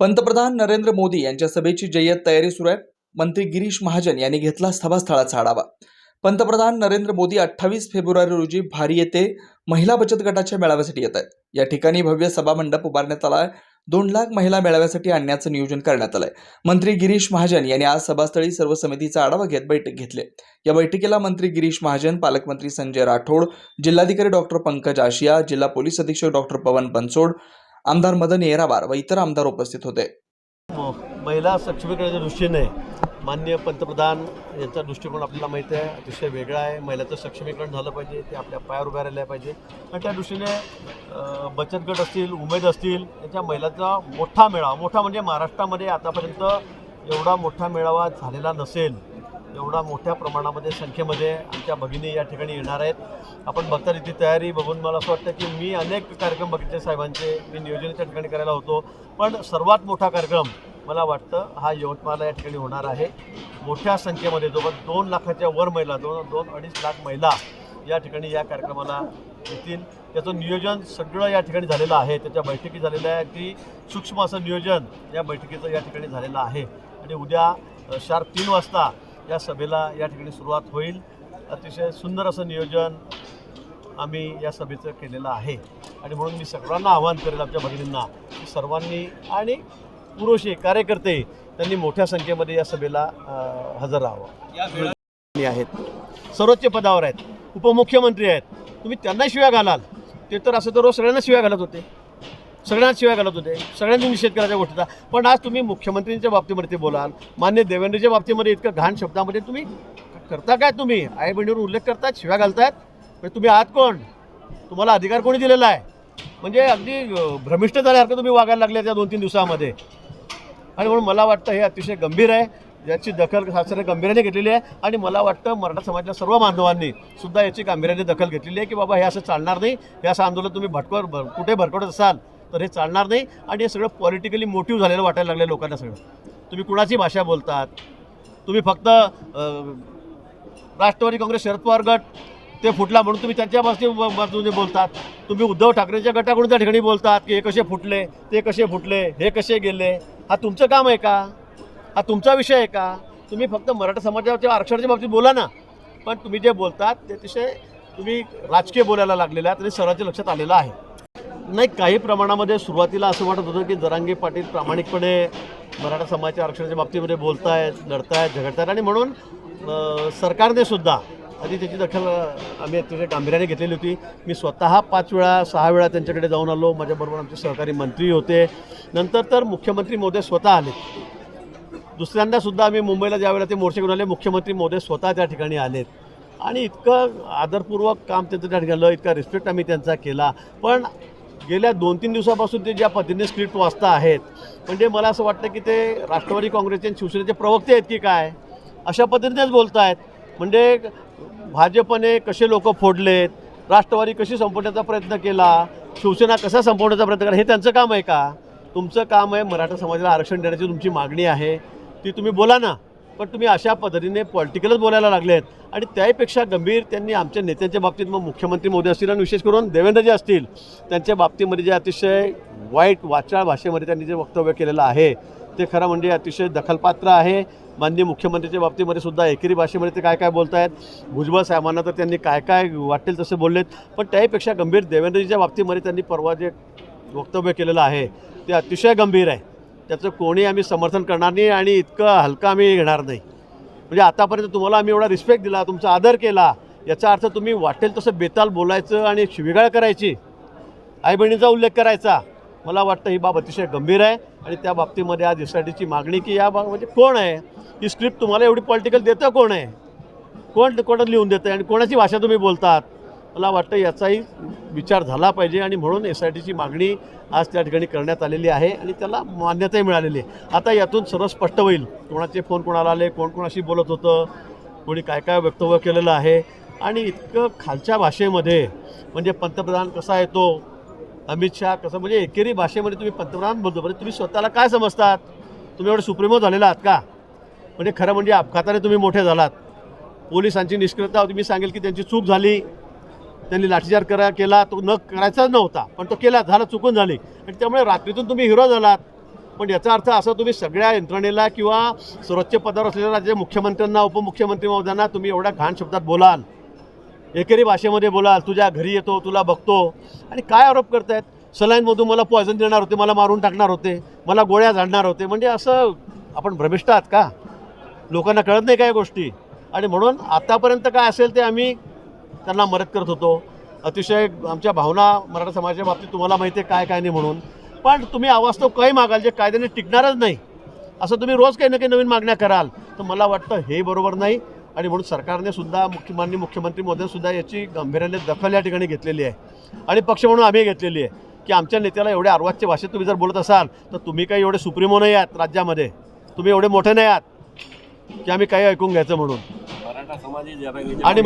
पंतप्रधान नरेंद्र मोदी यांच्या सभेची जय्यत तयारी सुरू आहे. मंत्री गिरीश महाजन यांनी घेतला सभास्थळाचा आढावा. पंतप्रधान नरेंद्र मोदी अठ्ठावीस फेब्रुवारी रोजी भारी येथे महिला बचत गटाच्या मेळाव्यासाठी येत आहेत. या ठिकाणी भव्य सभामंडप उभारण्यात आला आहे. दोन लाख महिला मेळाव्यासाठी आणण्याचं नियोजन करण्यात आलंय. मंत्री गिरीश महाजन यांनी आज सभास्थळी सर्व समितीचा आढावा घेत बैठक घेतली या बैठकीला मंत्री गिरीश महाजन पालकमंत्री संजय राठोड जिल्हाधिकारी डॉक्टर पंकज आशिया जिल्हा पोलीस अधीक्षक डॉक्टर पवन बनसोड आमदार मदन येरावार व इतर आमदार उपस्थित होते. हो, महिला सक्षमीकरणाच्या दृष्टीने माननीय पंतप्रधान यांचा दृष्टिकोन आपल्याला माहिती आहे. अतिशय वेगळा आहे. महिलाचं सक्षमीकरण झालं पाहिजे ते आपल्या पायावर उभ्या राहिल्या पाहिजे. आणि त्या दृष्टीने बचत गट असतील उमेद असतील याच्या महिलांचा मोठा मेळावा मोठा म्हणजे महाराष्ट्रामध्ये आतापर्यंत एवढा मोठा मेळावा झालेला नसेल. एवढा मोठ्या प्रमाणामध्ये संख्येमध्ये आमच्या भगिनी या ठिकाणी येणार आहेत. आपण बघता इथे तयारी बघून मला असं वाटतं की मी अनेक कार्यक्रम बघितले साहेबांचे. मी नियोजन त्या ठिकाणी करायला होतो. पण सर्वात मोठा कार्यक्रम मला वाटतं हा यवतमाळला या ठिकाणी होणार आहे. मोठ्या संख्येमध्ये जवळ दोन लाखाच्या वर महिला दोन दोन अडीच लाख महिला या ठिकाणी या कार्यक्रमाला येतील. त्याचं नियोजन सगळं या ठिकाणी झालेलं आहे. त्याच्या बैठकी झालेल्या आहे की सूक्ष्म असं नियोजन या बैठकीचं या ठिकाणी झालेलं आहे. आणि उद्या शार शार्प तीन वाजता या सभेला या ठिकाणी सुरुवात होईल. अतिशय सुंदर असं नियोजन आम्ही या सभेचं केलेलं आहे. आणि म्हणून मी सगळ्यांना आवाहन करेल आमच्या भगिनींना की सर्वांनी आणि पुरुषे कार्यकर्ते त्यांनी मोठ्या संख्येमध्ये या सभेला हजर राहावं. आहेत. सर्वोच्च पदावर आहेत. उपमुख्यमंत्री आहेत. तुम्ही त्यांना शिव्या घालाल. ते तर असं तर रोज सगळ्यांना शिव्या घालत होते. सगळ्यांना शिव्या घालत होते. सगळ्यांनी निषेध करायच्या गोष्टीचा पण आज तुम्ही मुख्यमंत्र्यांच्या बाबतीमध्ये बोलाल. मान्य देवेंद्रच्या बाबतीमध्ये इतकं घाण शब्दामध्ये तुम्ही करता काय तुम्ही? आई बहिणीवर उल्लेख करतात शिव्या घालतायत. म्हणजे तुम्ही आहात कोण? तुम्हाला अधिकार कोणी दिलेला आहे? म्हणजे अगदी भ्रमिष्ठ भ्रमिष्ट झाल्यासारखं तुम्ही वागायला लागले त्या दोन तीन दिवसामध्ये. आणि म्हणून मला वाटतं हे अतिशय गंभीर आहे. याची दखल शासनाने गंभीराने घेतलेली आहे. आणि मला वाटतं मराठा समाजाच्या सर्व बांधवांनी सुद्धा याची गांभीर्याने दखल घेतलेली आहे की बाबा हे असं चालणार नाही. हे असं आंदोलन तुम्ही भटकवर भर कुठे भरकवत असाल? तर हे चालणार नाही आणि हे सगळं पॉलिटिकली मोटिव्ह झालेलं वाटायला लागलं लोकांना सगळं. तुम्ही कुणाची भाषा बोलतात? तुम्ही फक्त राष्ट्रवादी काँग्रेस शरद पवार गट ते फुटला म्हणून तुम्ही त्यांच्या बाजूने बोलतात. तुम्ही उद्धव ठाकरेंच्या गटाकडून त्या ठिकाणी बोलतात की हे कसे फुटले ते कसे फुटले हे कसे गेले? हा तुमचं काम आहे का? हा तुमचा विषय आहे का? तुम्ही फक्त मराठा समाजाच्या आरक्षणाच्या बाबतीत बोला ना. पण तुम्ही जे बोलतात ते अतिशय तुम्ही राजकीय बोलायला लागलेला आहे आणि सर्वांच्या लक्षात आलेलं आहे. नाही काही प्रमाणामध्ये सुरुवातीला असं वाटत होतं की जरांगे पाटील प्रामाणिकपणे मराठा समाजाच्या आरक्षणाच्या बाबतीमध्ये बोलतायत लढतायत झगडतायत आणि म्हणून सरकारने सुद्धा आधी त्याची दखल आम्ही अतिशय गांभीर्याने घेतलेली होती. मी स्वतः पाच वेळा सहा वेळा त्यांच्याकडे जाऊन आलो. माझ्याबरोबर आमचे सहकारी मंत्री होते. नंतर तर मुख्यमंत्री मोदी स्वतः आले. दुसऱ्यांदा सुद्धा आम्ही मुंबईला ज्यावेळेला ते मोर्चे घेऊन आले मुख्यमंत्री मोदी स्वतः त्या ठिकाणी आलेत. आणि इतकं आदरपूर्वक काम त्यांचं त्या ठिकाणी इतका रिस्पेक्ट आम्ही त्यांचा केला. पण गेल्या दोन तीन दिवसापासून ते ज्या पद्धतीने स्क्रिप्ट वाचता आहेत म्हणजे मला असं वाटतं की ते राष्ट्रवादी काँग्रेसचे आणि शिवसेनेचे प्रवक्ते आहेत की काय अशा पद्धतीनेच बोलत आहेत म्हणजे भाजपने कसे लोक फोडलेत राष्ट्रवादी कशी संपवण्याचा प्रयत्न केला शिवसेना कसा संपवण्याचा प्रयत्न केला हे त्यांचं काम आहे का? तुमचं काम आहे मराठा समाजाला आरक्षण देण्याची तुमची मागणी आहे ती तुम्ही बोला ना. पण तुम्ही अशा पद्धतीने पॉलिटिकलच बोलायला लागले आहेत आणि त्याहीपेक्षा गंभीर त्यांनी आमच्या नेत्यांच्या बाबतीत मग मुख्यमंत्री मोदी असतील आणि विशेष करून देवेंद्रजी असतील त्यांच्या बाबतीमध्ये जे अतिशय वाईट वाचाळ भाषेमध्ये त्यांनी जे वक्तव्य केलेलं आहे ते खरं म्हणजे अतिशय दखलपात्र आहे. माननीय मुख्यमंत्र्यांच्या बाबतीमध्ये सुद्धा एकेरी भाषेमध्ये ते काय काय बोलत आहेत भुजबळ साहेबांना तर त्यांनी काय काय वाटेल तसे बोललेत पण त्याहीपेक्षा गंभीर देवेंद्रजीच्या बाबतीमध्ये त्यांनी परवा जे वक्तव्य केलेलं आहे ते अतिशय गंभीर आहे. त्याचं कोणी आम्ही समर्थन करणार नाही आणि इतकं हलकं आम्ही घेणार नाही. म्हणजे आतापर्यंत तुम्हाला आम्ही एवढा रिस्पेक्ट दिला तुमचा आदर केला याचा अर्थ तुम्ही वाटेल तसं बेताल बोलायचं आणि शिवीगाळ करायची. आई बहिणीचा उल्लेख करायचा. मला वाटतं ही बाब अतिशय गंभीर आहे आणि त्या बाबतीमध्ये आज एस आय टीची मागणी की या बाब म्हणजे कोण आहे? ही स्क्रिप्ट तुम्हाला एवढी पॉलिटिकल देतं कोण आहे? कोण कोण लिहून देतं आणि कोणाची भाषा तुम्ही बोलतात? मला वाटतं याचाही विचार झाला पाहिजे आणि म्हणून एस आय टीची मागणी आज त्या ठिकाणी करण्यात आलेली आहे आणि त्याला मान्यताही मिळालेली आहे. आता यातून सर्व स्पष्ट होईल कोणाचे फोन कोणाला आले कोण कोणाशी बोलत होतं कोणी काय काय वक्तव्य केलेलं आहे. आणि इतकं खालच्या भाषेमध्ये म्हणजे पंतप्रधान कसा येतो अमित शहा कसं म्हणजे एकेरी भाषेमध्ये तुम्ही पंतप्रधान बोलतो म्हणजे तुम्ही स्वतःला काय समजतात? तुम्ही एवढे सुप्रीमो झालेला आहात का? म्हणजे खरं म्हणजे अपघाताने तुम्ही मोठे झालात. पोलिसांची निष्क्रियता होती. मी सांगेल की त्यांची चूक झाली. त्यांनी लाठीचार करा केला तो न करायचाच नव्हता पण तो केला झाला चुकून झाली. आणि त्यामुळे रात्रीतून तुम्ही हिरो झालात. पण याचा अर्थ असा तुम्ही सगळ्या यंत्रणेला किंवा सर्वोच्च पदावर असलेल्या राज्याच्या मुख्यमंत्र्यांना उपमुख्यमंत्री महोदयांना तुम्ही एवढ्या घाण शब्दात बोलाल. एकेरी भाषेमध्ये बोलाल तुझ्या घरी येतो तुला बघतो. आणि काय आरोप करतायत? सलाईनमधून मला पॉयझन देणार होते मला मारून टाकणार होते मला गोळ्या झाडणार होते. म्हणजे असं आपण भ्रमिष्ठ आहात का? लोकांना कळत नाही काय गोष्टी? आणि म्हणून आतापर्यंत काय असेल ते आम्ही त्यांना मदत करत होतो. अतिशय आमच्या भावना मराठा समाजाच्या बाबतीत तुम्हाला माहिती आहे काय काय नाही म्हणून. पण तुम्ही अवास्तव काही मागाल जे कायद्याने टिकणारच नाही. असं तुम्ही रोज काही ना काही नवीन मागण्या कराल. तर मला वाटतं हे बरोबर नाही. आणि म्हणून सरकारने सुद्धा मुख्य माननीय मुख्यमंत्री महोदय सुद्धा याची गांभीर्याने दखल या ठिकाणी घेतलेली आहे. आणि पक्ष म्हणून आम्ही घेतलेली आहे की आमच्या नेत्याला एवढ्या अर्वाच्य भाषेत तुम्ही जर बोलत असाल तर तुम्ही काही एवढे सुप्रीमो नाही आहात राज्यामध्ये. तुम्ही एवढे मोठे नाही आहात की आम्ही काही ऐकून घ्यायचं म्हणून. मराठा समाज जरा- आणि